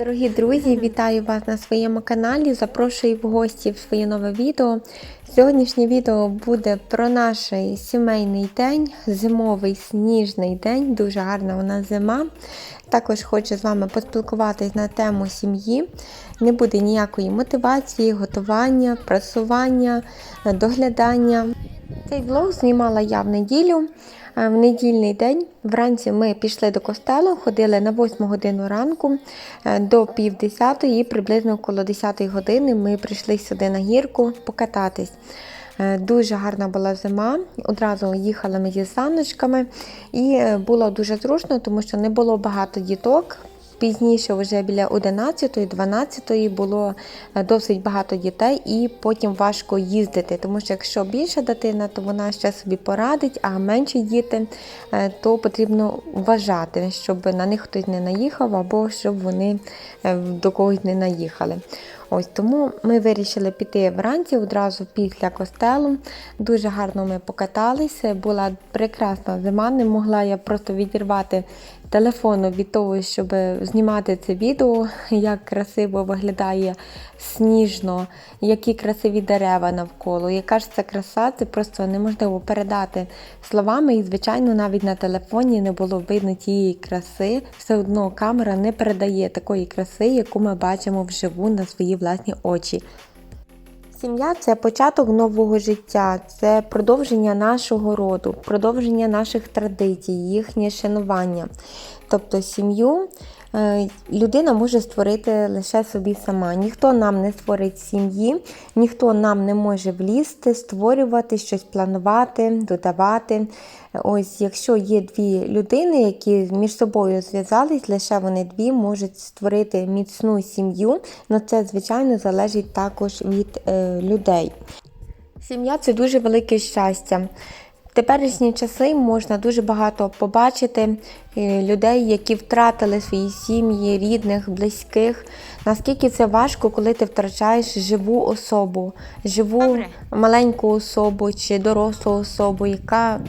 Дорогі друзі, вітаю вас на своєму каналі. Запрошую в гості в своє нове відео. Сьогоднішнє відео буде про наш сімейний день, зимовий сніжний день, дуже гарна вона зима. Також хочу з вами поспілкуватись на тему сім'ї. Не буде ніякої мотивації, готування, прасування, доглядання. Цей влог знімала я в неділю. Е, В недільний день вранці ми пішли до костелу, ходили на 8 годину ранку е, до пів десятої, приблизно коло 10 години ми прийшли сюди на гірку покататись. Е, Дуже гарна була зима. Одразу їхали ми зі саночками, і було дуже зручно, тому що не було багато діток. Пізніше, вже біля 11-12 було е, досить багато дітей, і потім важко їздити. Тому що якщо більша дитина, то вона ще собі порадить, а менші діти, е, то потрібно вважати, щоб на них хтось не наїхав, або щоб вони е, до когось не наїхали. Ось тому ми вирішили піти вранці одразу після костелу. Дуже гарно ми покаталися. Була прекрасна зима. Не могла я просто відірвати телефону від того, щоб знімати це відео, як красиво виглядає сніжно, які красиві дерева навколо. Яка ж це краса, це просто неможливо передати словами. І, звичайно, навіть на телефоні не було видно тієї краси. Все одно камера не передає такої краси, яку ми бачимо вживу на свої власні очі. Сім'я це початок нового життя, це продовження нашого роду, продовження наших традицій, їхнє шанування. Тобто сім'ю людина може створити лише собі сама. Ніхто нам не створить сім'ї, ніхто нам не може влізти, створювати, щось планувати, додавати. Ось, якщо є дві людини, які між собою зв'язались, лише вони дві можуть створити міцну сім'ю, але це, звичайно, залежить також від е, людей. Сім'я це дуже велике щастя. Теперішні часи можна дуже багато побачити е, людей, які втратили свої сім'ї, рідних, близьких. Наскільки це важко, коли ти втрачаєш живу особу, живу Добре. маленьку особу чи дорослу особу, яка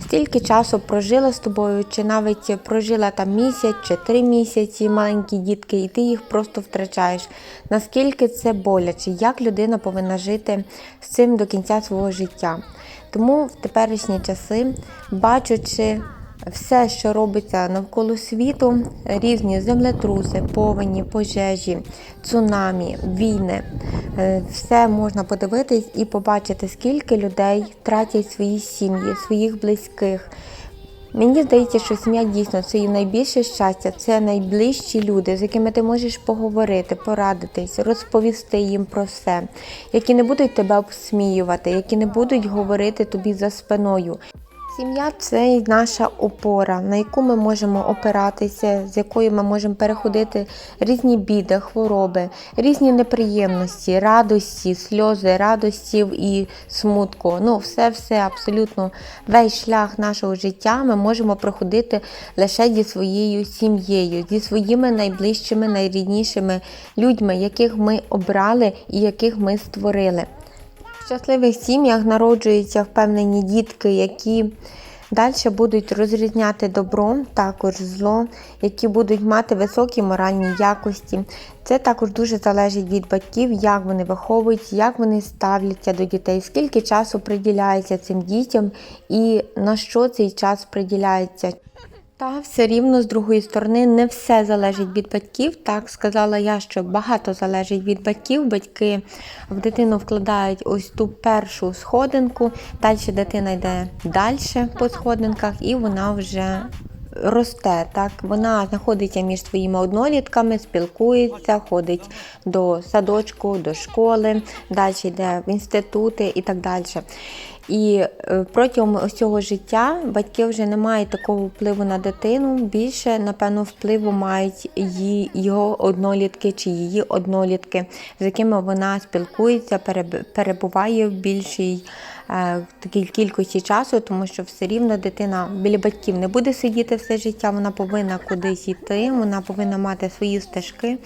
стільки часу прожила з тобою, чи навіть прожила там місяць чи три місяці маленькі дітки, і ти їх просто втрачаєш. Наскільки це боляче, як людина повинна жити з цим до кінця свого життя. Тому в теперішні часи, бачачи все, що робиться навколо світу, різні землетруси, повені, пожежі, цунамі, війни, е, все можна подивитись і побачити, скільки людей тратять свої сім'ї, своїх близьких. Мені здається, що сім'я дійсно це і найбільше щастя, це найближчі люди, з якими ти можеш поговорити, порадитись, розповісти їм про все, які не будуть тебе обсміювати, які не будуть говорити тобі за спиною. Сім'я це наша опора, на яку ми можемо опиратися, з якою ми можемо переходити різні біди, хвороби, різні неприємності, радості, сльози, радостів і смутку. Ну, все, все абсолютно весь шлях нашого життя ми можемо проходити лише зі своєю сім'єю, зі своїми найближчими, найріднішими людьми, яких ми обрали і яких ми створили. В щасливих сім'ях народжуються впевнені дітки, які далі будуть розрізняти добро, також зло, які будуть мати високі моральні якості. Це також дуже залежить від батьків, як вони виховують, як вони ставляться до дітей, скільки часу приділяється цим дітям і на що цей час приділяється. Та все рівно з другої сторони не все залежить від батьків. Так сказала я, що багато залежить від батьків. Батьки в дитину вкладають ось ту першу сходинку, далі дитина йде далі по сходинках, і вона вже росте. Так вона знаходиться між своїми однолітками, спілкується, ходить до садочку, до школи, далі йде в інститути і так далі. І е, протягом ось цього життя батьки вже не мають такого впливу на дитину. Більше, напевно, впливу мають її його однолітки чи її однолітки, з якими вона спілкується, переб- перебуває в більшій такій кількості часу, тому що все рівно дитина біля батьків не буде сидіти все життя. Вона повинна кудись йти, вона повинна мати свої стежки.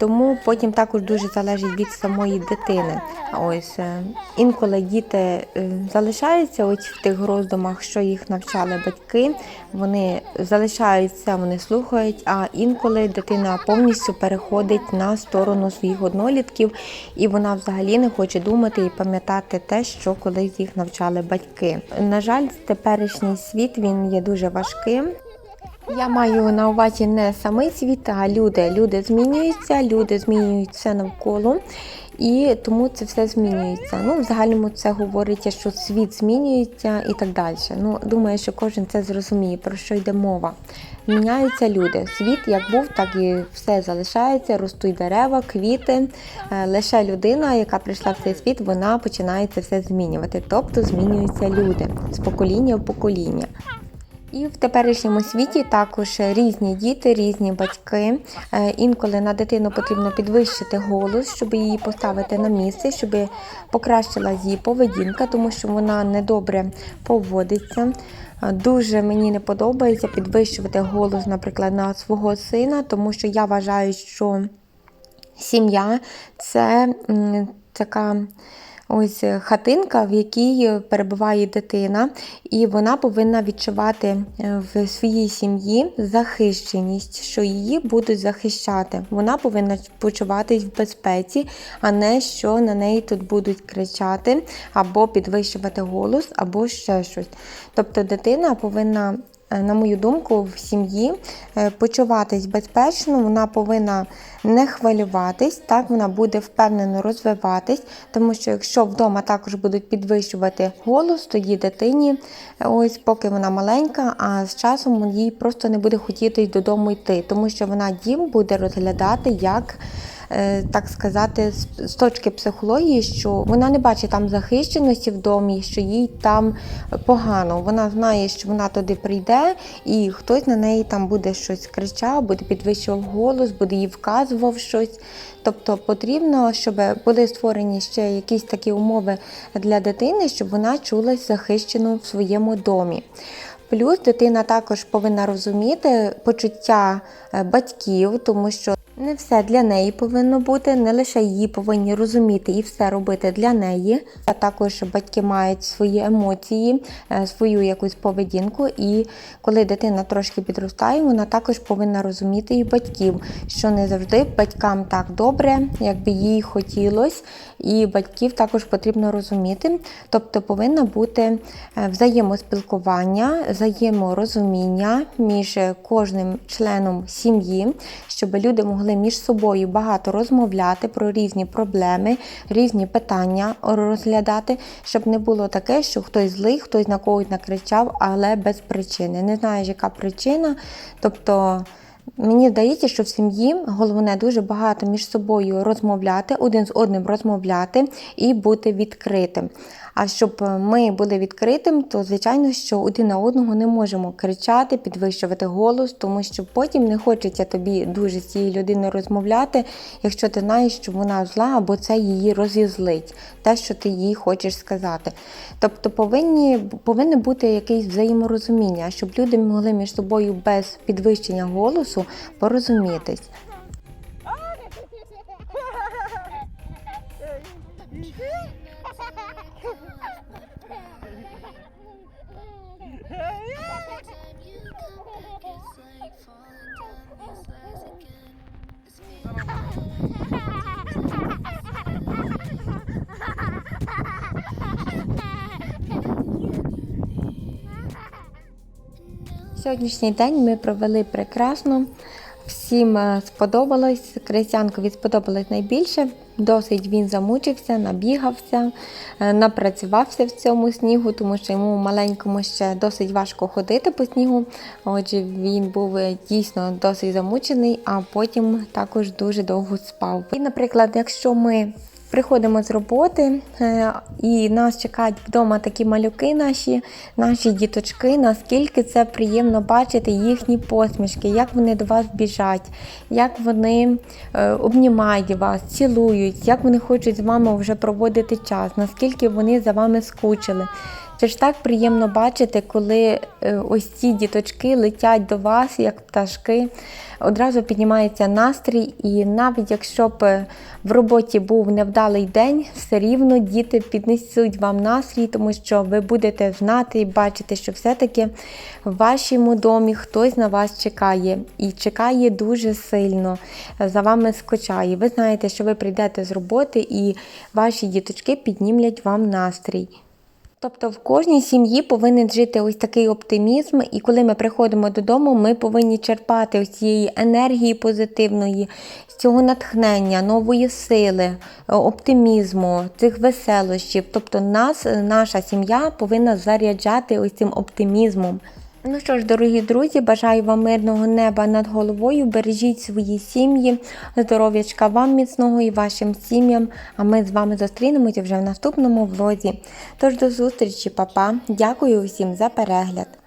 Тому потім також дуже залежить від самої дитини. Ось е, інколи діти е, залишаються ось в тих роздумах, що їх навчали батьки. Вони залишаються, вони слухають. А інколи дитина повністю переходить на сторону своїх однолітків, і вона взагалі не хоче думати і пам'ятати те, що колись їх навчали батьки. На жаль, теперішній світ він є дуже важким. Я маю на увазі не самий світ, а люди. Люди змінюються, люди змінюють все навколо. І тому це все змінюється. Ну, в загальному це говорить, що світ змінюється і так далі. Ну, думаю, що кожен це зрозуміє, про що йде мова. Міняються люди. Світ як був, так і все залишається, ростуть дерева, квіти. Е, Лише людина, яка прийшла в цей світ, вона починає це все змінювати. Тобто змінюються люди з покоління в покоління. І в теперішньому світі також різні діти, різні батьки. Е, Інколи на дитину потрібно підвищити голос, щоб її поставити на місце, щоб покращилась її поведінка, тому що вона недобре поводиться. Е, Дуже мені не подобається підвищувати голос, наприклад, на свого сина, тому що я вважаю, що сім'я це така. Ось хатинка, в якій перебуває дитина, і вона повинна відчувати е, в своїй сім'ї захищеність, що її будуть захищати. Вона повинна почуватись в безпеці, а не що на неї тут будуть кричати або підвищувати голос, або ще щось. Тобто дитина повинна. е, На мою думку, в сім'ї е, почуватись безпечно, вона повинна не хвилюватись, так вона буде впевнено розвиватись, тому що якщо вдома також будуть підвищувати голос, тоді дитині, е, ось поки вона маленька, а з часом їй просто не буде хотіти додому йти, тому що вона дім буде розглядати як. е, Так сказати, з- точки психології, що вона не бачить там захищеності в домі, що їй там погано. Вона знає, що вона туди прийде, і хтось на неї там буде щось кричав, буде підвищував голос, буде їй вказував щось. Тобто потрібно, щоб були створені ще якісь такі умови для дитини, щоб вона чулась захищеною в своєму домі. Плюс дитина також повинна розуміти почуття е, батьків, тому що не все для неї повинно бути, не лише її повинні розуміти і все робити для неї. А також батьки мають свої емоції, е, свою якусь поведінку. І коли дитина трошки підростає, вона також повинна розуміти і батьків, що не завжди батькам так добре, як би їй хотілося, і батьків також потрібно розуміти. Тобто повинно бути е, взаємоспілкування, взаєморозуміння між кожним членом сім'ї, щоб люди могли між собою багато розмовляти про різні проблеми, різні питання розглядати, щоб не було таке, що хтось злий, хтось на когось накричав, але без причини. Не знаєш, яка причина. Тобто. Мені здається, що в сім'ї головне дуже багато між собою розмовляти, один з одним розмовляти і бути відкритим. А щоб ми були відкритим, то звичайно, що один на одного не можемо кричати, підвищувати голос, тому що потім не хочеться тобі дуже з цією людиною розмовляти, якщо ти знаєш, що вона зла або це її розізлить, те, що ти їй хочеш сказати. Тобто повинні, повинне бути якесь взаєморозуміння, щоб люди могли між собою без підвищення голосу порозумітись. Сьогоднішній день ми провели прекрасно. Всім е, сподобалось. Крестянкові сподобалось найбільше. Досить він замучився, набігався, е, напрацювався в цьому снігу, тому що йому маленькому ще досить важко ходити по снігу. Отже, він був е, дійсно досить замучений, а потім також дуже довго спав. І, наприклад, якщо ми Приходимо з роботи е, і нас чекають вдома такі малюки наші, наші діточки. Наскільки це приємно бачити їхні посмішки, як вони до вас біжать, як вони е, обнімають вас, цілують, як вони хочуть з вами вже проводити час, наскільки вони за вами скучили. Це ж так приємно бачити, коли е, ось ці діточки летять до вас, як пташки. Одразу піднімається настрій, і навіть якщо б е, в роботі був невдалий день, все рівно діти піднесуть вам настрій, тому що ви будете знати і бачити, що все-таки в вашому домі хтось на вас чекає і чекає дуже сильно, е, за вами скучає. Ви знаєте, що ви прийдете з роботи і ваші діточки піднімлять вам настрій. Тобто в кожній сім'ї повинен жити ось такий оптимізм, і коли ми приходимо додому, ми повинні черпати ось цієї енергії позитивної, з цього натхнення, нової сили, е, оптимізму, цих веселощів. Тобто нас, наша сім'я повинна заряджати ось цим оптимізмом. Ну що ж, дорогі друзі, бажаю вам мирного неба над головою. Бережіть свої сім'ї, здоров'ячка вам міцного і вашим сім'ям. А ми з вами зустрінемося вже в наступному влозі. Тож до зустрічі, папа. Дякую усім за перегляд.